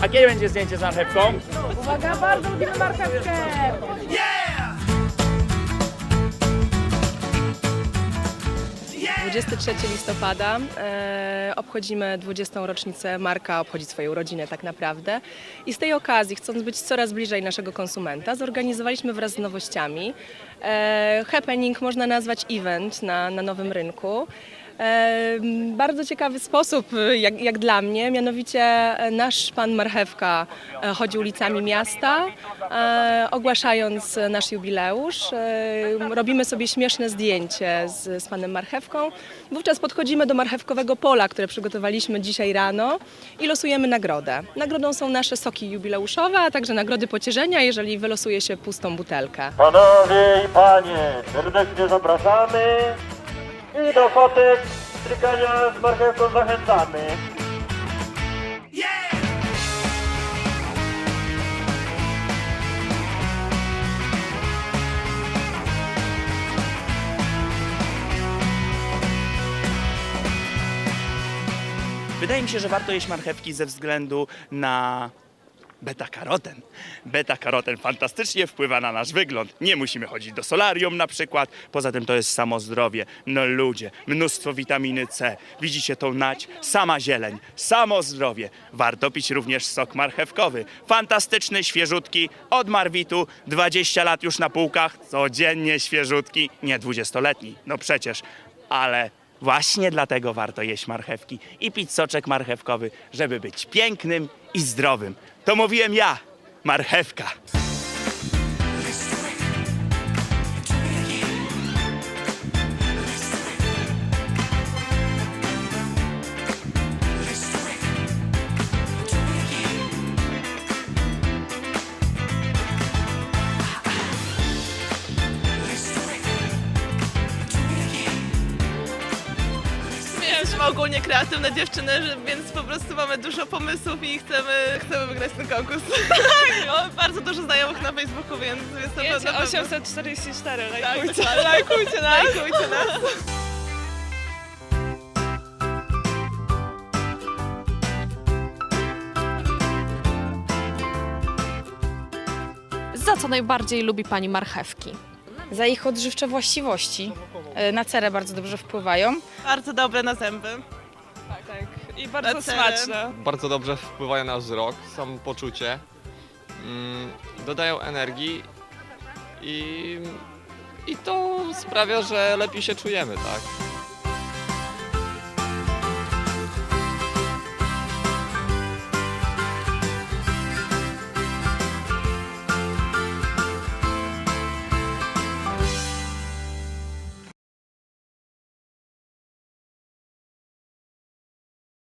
A kiedy będzie zdjęcie z marchewką? Uwaga, bardzo lubimy marchewkę! 23 listopada e, obchodzimy 20. rocznicę. Marka obchodzi swoje urodziny tak naprawdę. I z tej okazji, chcąc być coraz bliżej naszego konsumenta, zorganizowaliśmy wraz z nowościami e, happening, można nazwać event na, na nowym rynku. Bardzo ciekawy sposób, jak, jak dla mnie, mianowicie e, nasz pan Marchewka e, chodzi ulicami miasta, e, ogłaszając nasz jubileusz. Robimy sobie śmieszne zdjęcie z, z panem Marchewką. Wówczas podchodzimy do marchewkowego pola, które przygotowaliśmy dzisiaj rano i losujemy nagrodę. Nagrodą są nasze soki jubileuszowe, a także nagrody pocieszenia, jeżeli wylosuje się pustą butelkę. Panowie i panie, serdecznie zapraszamy i do fotek strykania z marchewką zachęcamy. Wydaje mi się, że warto jeść marchewki ze względu na beta-karoten. Beta-karoten fantastycznie wpływa na nasz wygląd. Nie musimy chodzić do solarium na przykład. Poza tym to jest samo zdrowie. No ludzie, mnóstwo witaminy C. Widzicie tą nać? Sama zieleń, samo zdrowie. Warto pić również sok marchewkowy. Fantastyczny, świeżutki, od Marwitu. 20 lat już na półkach, codziennie świeżutki. Nie 20-letni, no przecież. Ale Właśnie dlatego warto jeść marchewki i pić soczek marchewkowy, żeby być pięknym i zdrowym. To mówiłem ja, marchewka. Jesteśmy ogólnie kreatywne dziewczyny, więc po prostu mamy dużo pomysłów i chcemy, chcemy wygrać ten konkurs. Mamy bardzo dużo znajomych na Facebooku, więc jest to Wiecie, na pewno... 844, Tak, lajkujcie. dokładnie. lajkujcie nas. Lajkujcie nas. Za co najbardziej lubi Pani marchewki? Za ich odżywcze właściwości. E, Na cerę bardzo dobrze wpływają. Bardzo dobre na zęby. I bardzo smaczne. bardzo dobrze wpływają na wzrok, samopoczucie, mm, dodają energii i, i to sprawia, że lepiej się czujemy, tak?